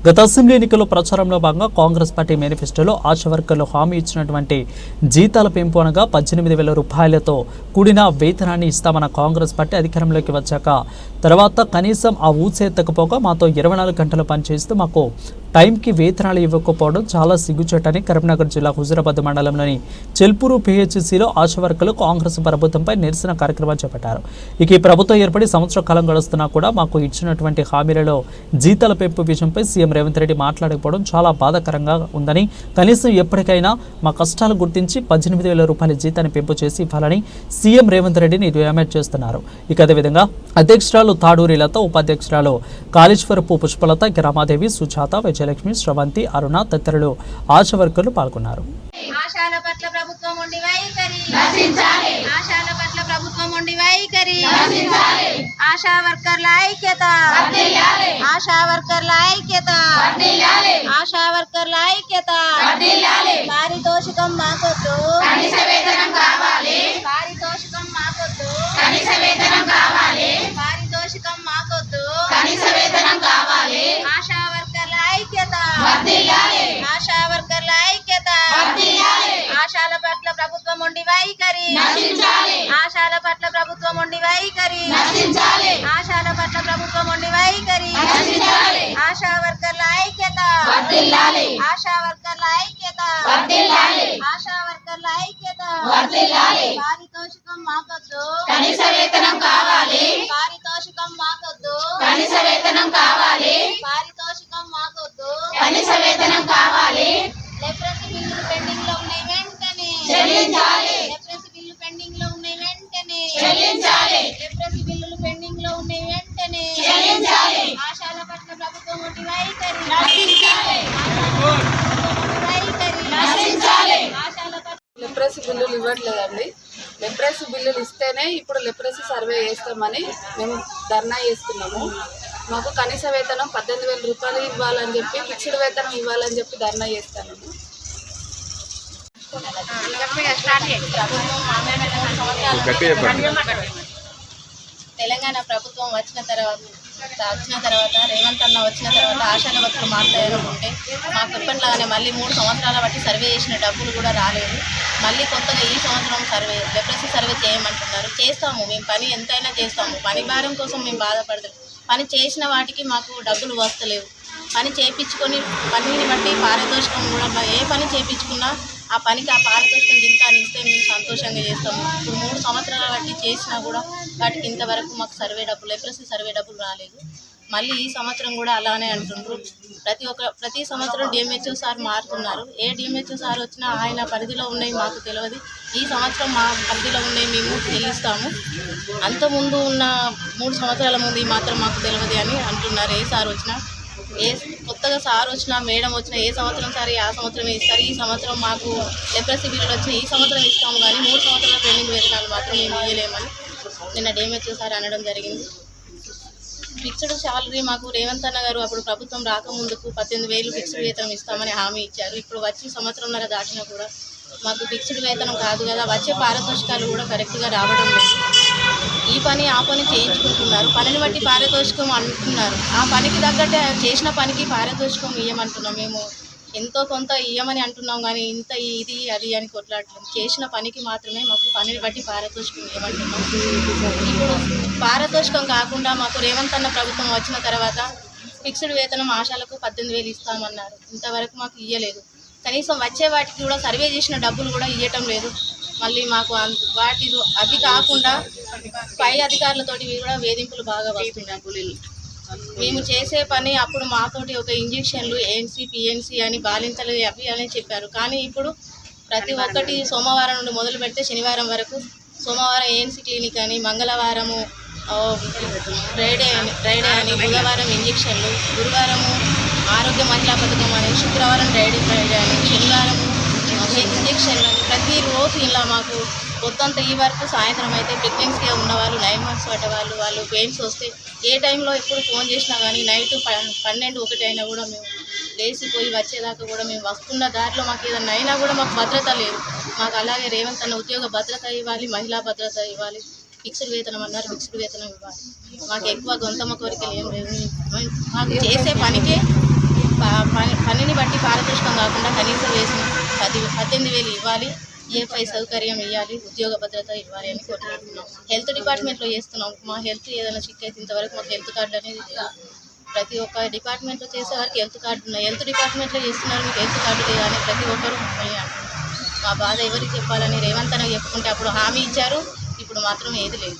గత అసెంబ్లీ ఎన్నికల్లో ప్రచారంలో భాగంగా కాంగ్రెస్ పార్టీ మేనిఫెస్టోలో ఆశా వర్కర్లు హామీ ఇచ్చినటువంటి జీతాల పెంపు అనగా పద్దెనిమిది వేల రూపాయలతో కూడిన వేతనాన్ని ఇస్తామన్న కాంగ్రెస్ పార్టీ అధికారంలోకి వచ్చాక తర్వాత కనీసం ఆ ఊసేత్తకపోగా మాతో ఇరవై నాలుగు గంటలు పనిచేస్తూ మాకు టైంకి వేతనాలు ఇవ్వకపోవడం చాలా సిగ్గుచేటని కరీంనగర్ జిల్లా హుజురాబాద్ మండలంలోని చెల్పూరు పిహెచ్సిలో ఆశా కాంగ్రెస్ ప్రభుత్వంపై నిరసన కార్యక్రమం చేపట్టారు. ఇక ఈ ప్రభుత్వం ఏర్పడి సంవత్సర కాలం గడుస్తున్నా కూడా మాకు ఇచ్చినటువంటి హామీలలో జీతాల పెంపు విషయంపై సీఎం రేవంత్ రెడ్డి మాట్లాడకపోవడం చాలా బాధాకరంగా ఉందని కనీసం ఎప్పటికైనా మా కష్టాలు గుర్తించి పద్దెనిమిది వేల రూపాయల జీతాన్ని పెంపు చేసి ఇవ్వాలని సీఎం రేవంత్ రెడ్డిని డిమాండ్ చేస్తున్నారు. ఇక అదేవిధంగా అధ్యక్షురాలు తాడూరి లత ఉపాధ్యక్షురాలు కాళేశ్వరపు పుష్పలత ఇక రమాదేవి సుజాత విజయలక్ష్మి శ్రవంతి అరుణ తదితరులు ఆశా వర్కర్లు పాల్గొన్నారు. ఆశాల పట్ల ప్రభుత్వం ఉండి వైఖరి. ఆశాల పట్ల ప్రభుత్వం ఉండి వైఖరి. ఆశా వర్కర్ల ఐక్యత. ఆశా వర్కర్ల ఐక్యత. ఆశా వర్కర్ల ఐక్యత. పారితోషికం మాకొద్దు. పారితోషికం మాకొద్దు. పారితోషికం పట్ల ప్రభుత్వం ఉండి వైఖరి. ఆశాల పట్ల ప్రభుత్వం ఉండి వైఖరి. ఆశాల పట్ల ప్రభుత్వం ఉండి వైఖరి. ఆశా వర్కర్ల ఐక్యత. ఆశా వర్కర్ల ఐక్యత. ఆశా వర్కర్ల ఐక్యత. పారితోషికం మాకొద్దు. కనీస వేతనం కావాలి. పారితోషికం మాకొద్దు. కనీస వేతనం కావాలి. చెల్లించాలి. లెప్రసీ బిల్లు పెండింగ్లో ఉన్నాయి వెంటనే చెల్లించాలి. లెప్రసీ బిల్లులు పెండింగ్లో ఉన్నాయి వెంటనే చెల్లించాలి. ఆశాల పట్ల ప్రభుత్వం ఉండి వైఖరి నశించాలి. వైఖరి నశించాలి. ఆశాల పట్ల లెప్రసీ బిల్లులు ఇవ్వట్లేదండి లెప్రసీ బిల్లులు ఇస్తేనే ఇప్పుడు లెప్రసీ సర్వే చేస్తామని మేము ధర్నా చేస్తున్నాము మాకు కనీస వేతనం పద్దెనిమిది వేల రూపాయలు ఇవ్వాలని చెప్పి ఫిక్స్డ్ వేతనం ఇవ్వాలని చెప్పి ధర్నా చేస్తాము తెలంగాణ ప్రభుత్వం వచ్చిన తర్వాత వచ్చిన తర్వాత రేవంత్ అన్న వచ్చిన తర్వాత ఆశాల భక్తులు మాట్లాడాలనుకుంటే మాకు ఇప్పటిలాగానే మళ్ళీ మూడు సంవత్సరాల బట్టి సర్వే చేసిన డబ్బులు కూడా రాలేదు. మళ్ళీ కొత్తగా ఈ సంవత్సరం సర్వే లెప్రసీ సర్వే చేయమంటున్నారు. చేస్తాము మేము పని ఎంతైనా చేస్తాము. పని భారం కోసం మేము బాధపడతాం. పని చేసిన వాటికి మాకు డబ్బులు వస్తలేవు. పని చేయించుకొని పనిని బట్టి పారితోషికం కూడా ఏ పని చేయించుకున్నా ఆ పనికి ఆ పారితోషికం ఇంత అని ఇస్తే మేము సంతోషంగా చేస్తాము ఇప్పుడు మూడు సంవత్సరాల బట్టి చేసినా కూడా వాటికి ఇంతవరకు మాకు సర్వే డబ్బులు ఎప్రసీ సర్వే డబ్బులు రాలేదు. మళ్ళీ ఈ సంవత్సరం కూడా అలానే అంటుండ్రు. ప్రతి ఒక్క ప్రతి సంవత్సరం డిఎంహెచ్ఓ సార్ మారుతున్నారు. ఏ డిఎంహెచ్ఓ సార్ వచ్చినా ఆయన పరిధిలో ఉన్నాయి మాకు తెలియదు ఈ సంవత్సరం మా పరిధిలో ఉన్నాయి మేము చెల్లిస్తాము అంతకుముందు ఉన్న మూడు సంవత్సరాల ముందు ఈ మాత్రం మాకు తెలియదు అని అంటున్నారు. ఏ సార్ వచ్చినా ఏ కొత్తగా సార్ వచ్చిన మేడం వచ్చిన ఏ సంవత్సరం సార్ ఆ సంవత్సరం ఇస్తారు ఈ సంవత్సరం మాకు లెప్రసీ బిల్లులు వచ్చిన ఈ సంవత్సరం ఇస్తాము కానీ మూడు సంవత్సరాల ట్రైనింగ్ వేతనాలు మాత్రం మేము ఇవ్వలేమని నిన్న డేమేజ్ సార్ అనడం జరిగింది. ఫిక్స్డ్ శాలరీ మాకు రేవంత్ అన్న గారు అప్పుడు ప్రభుత్వం రాకముందుకు పద్దెనిమిది వేలు ఫిక్స్డ్ వేతనం ఇస్తామని హామీ ఇచ్చారు. ఇప్పుడు వచ్చి సంవత్సరంన్నర దాటినా కూడా మాకు ఫిక్స్డ్ వేతనం కాదు కదా వచ్చే పారితోషికాలు కూడా కరెక్ట్గా రావడం లేదు. ఈ పని ఆ పని చేయించుకుంటున్నారు. పనిని బట్టి పారితోషికం అంటున్నారు. ఆ పనికి తగ్గట్టే చేసిన పనికి పారితోషికం ఇవ్వమంటున్నాం మేము. ఎంతో కొంత ఇవ్వమని అంటున్నాం కానీ ఇంత ఇది అది అని కొట్లాడలేం చేసిన పనికి మాత్రమే మాకు పనిని బట్టి పారితోషికం ఇవ్వమంటున్నాం ఇప్పుడు పారితోషికం కాకుండా మాకు రేవంత్ అన్న ప్రభుత్వం వచ్చిన తర్వాత ఫిక్స్డ్ వేతనం ఆశాలకు పద్దెనిమిది వేలు ఇస్తామన్నారు. ఇంతవరకు మాకు ఇవ్వలేదు కనీసం వచ్చే వాటికి కూడా సర్వే చేసిన డబ్బులు కూడా ఇవ్వటం లేదు. మళ్ళీ మాకు వాటి అవి కాకుండా పై అధికారులతోటి కూడా వేధింపులు బాగా వస్తున్నాయి. మేము చేసే పని అప్పుడు మాతోటి ఒక ఇంజక్షన్లు ఏఎన్సీ పిఎన్సీ అని బాలింతలు అవి అని చెప్పారు. కానీ ఇప్పుడు ప్రతి ఒక్కటి సోమవారం నుండి మొదలు పెడితే శనివారం వరకు సోమవారం ఏఎన్సీ క్లినిక్ అని మంగళవారము ఫ్రైడే అని ఫ్రైడే అని బుధవారం ఇంజక్షన్లు గురువారము ఆరోగ్య మహిళా పథకం అని శుక్రవారం డ్రైడే ఫ్రైడే అని శనివారము ఇంజక్షన్లు అని ప్రతిరోజు ఇలా మాకు పొద్దంత ఈ వరకు సాయంత్రం అయితే ప్రెగ్నెన్సీగా ఉన్నవాళ్ళు నైన్ మంత్స్ వాళ్ళు వాళ్ళు పెయిన్స్ వస్తే ఏ టైంలో ఎప్పుడు ఫోన్ చేసినా కానీ నైట్ పన్నెండు ఒకటి అయినా కూడా మేము లేచిపోయి వచ్చేదాకా కూడా మేము వస్తున్న దారిలో మాకు ఏదైనా అయినా కూడా మాకు భద్రత లేదు. మాకు అలాగే రేవంత్ అన్న ఉద్యోగ భద్రత ఇవ్వాలి మహిళా భద్రత ఇవ్వాలి ఫిక్స్డ్ వేతనం అన్నారు ఫిక్స్డ్ వేతనం ఇవ్వాలి. మాకు ఎక్కువ గొంతమ్మ కోరికలు ఏం లేదు మాకు చేసే పనికే పని పనిని బట్టి పారదృష్టం కాకుండా కనీసం వేసిన పది పద్దెనిమిది వేలు ఇవ్వాలి. ఏఫై సౌకర్యం ఇవ్వాలి ఉద్యోగ భద్రత ఇవ్వాలి అని కోరుకుంటున్నాం. హెల్త్ డిపార్ట్మెంట్లో చేస్తున్నాం. మా హెల్త్ ఏదైనా చిక్ అయితే ఇంతవరకు మాకు హెల్త్ కార్డు అనేది ప్రతి ఒక్క డిపార్ట్మెంట్లో చేసే వారికి హెల్త్ కార్డు ఉన్నాయి. హెల్త్ డిపార్ట్మెంట్లో చేస్తున్నారు మీకు హెల్త్ కార్డు లేదని ప్రతి ఒక్కరు మా బాధ ఎవరికి చెప్పాలని రేవంత్ అని చెప్పుకుంటే అప్పుడు హామీ ఇచ్చారు. ఇప్పుడు మాత్రం ఏది లేదు.